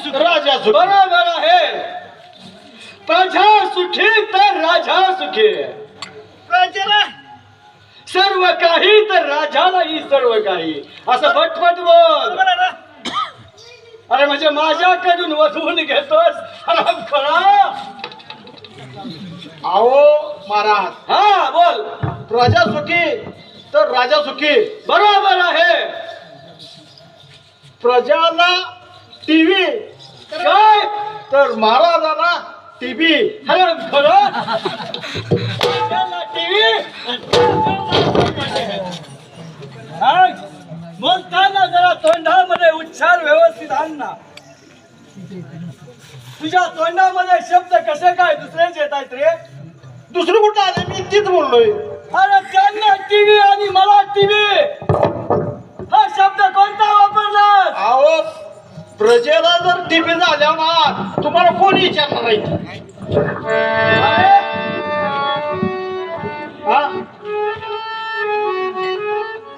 सुखी। राजा सुखी. बरोबर आहे। प्रजा सुखी तर राजा सुखी। प्रजेला। सर्व काही तर राजालाही सर्व काही। असं पटपट बोल? अरे म्हणजे माझ्याकडून वधून घेतोस अरे खरा अहो महाराज। हा बोल। प्रजा सुखी तर राजा सुखी। बरोबर आहे। प्रजाला टीव्ही. काय? तर महाराजाला टीव्ही. खरं? टीव्ही. बोलताना जरा तोंडामध्ये उच्चार व्यवस्थित आण ना. तुझ्या तोंडामध्ये शब्द कसे काय दुसरेच येत आहेत रे? दुसरं कुठं आलं? मी तीच बोललोय. अरे त्यांना टीव्ही आणि मला टीव्ही. जर टीव्ही झाल्या ना तुम्हाला कोण विचारणार हा?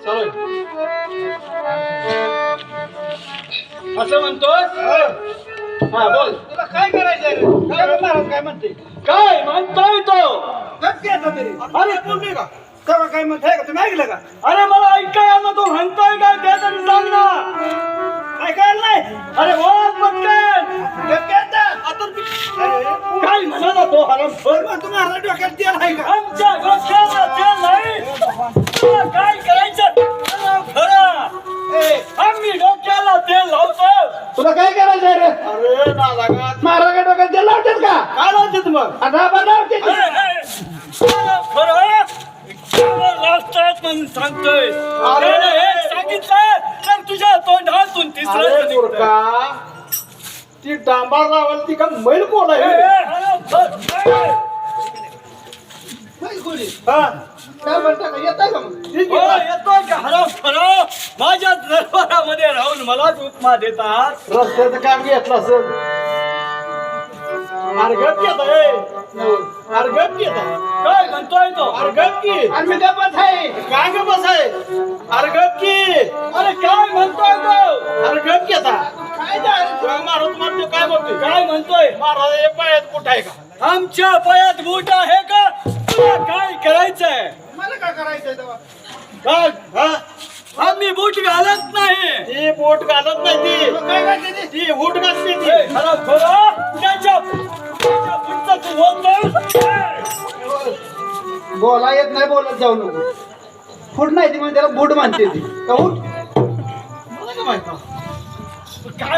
चालेल असं म्हणतोस? हा. बोल. तुला काय करायचंय रे? काय महाराज काय म्हणते? काय म्हणतोय तो? गप्प येतं तरी अरे. बोलले का तेव्हा काय म्हणताय का? तुम्ही ऐकलं का? अरे मला ऐकाय आलं तो म्हणतोय काय? ते तरी सांग ना ऐकायला नाही. अरे अरे, काय म्हणाला तो हरमखोर मग तुम्हाला डोक्यात तेल आहे का आमच्या डोक्याला तेल नाही. तुला काय करायचं? खरं आम्ही डोक्याला तेल लावतो. तुला काय करायचंय रे? अरे महाराज काय डोक्यात तेल लावतात का? काय लावते मग? आता आपण लावते अरे, अरे, खरं लावतात म्हणून सांगतोय. हे सांगितलं तोंडातून तिसरं अरे निघतंय. मूर्खा ती डांबार रावल ती का मैल कोण आहे? ए, हरमखोर, ए. हा. काय म्हणता का? येत का मग? ठीक हो, आहे येतोय का? हरम खरं माझ्या दरबारामध्ये राहून मलाच उपमा देतात. रस्त्याचं काम घेतलं असं अर्घट घेत आहे. अर्घट घेत काय म्हणतोय तो? अर्घट की. आणि मी काय बस आहे काय ग बस आहे अर्घट की. अरे काय काय म्हणतोय काय म्हणतोय? महाराज हे पायात कुठं आहे का? आमच्या पायात बूट आहे का? तुला काय करायचंय? मला काय करायचंय तेव्हा? काय? हा? आम्ही बूट घालत नाही. ती बोट घालत नाही ती. काय घालते ती? बूट घालते ती. ए, खरं खरं त्याच्या त्याच्या बूटचं तू बोलतोय ए, बोला येत नाही बोलत जाऊ नको. फूट नाही ती म्हणजे त्याला बूट मानते ती. का उठ? मला काय माहीत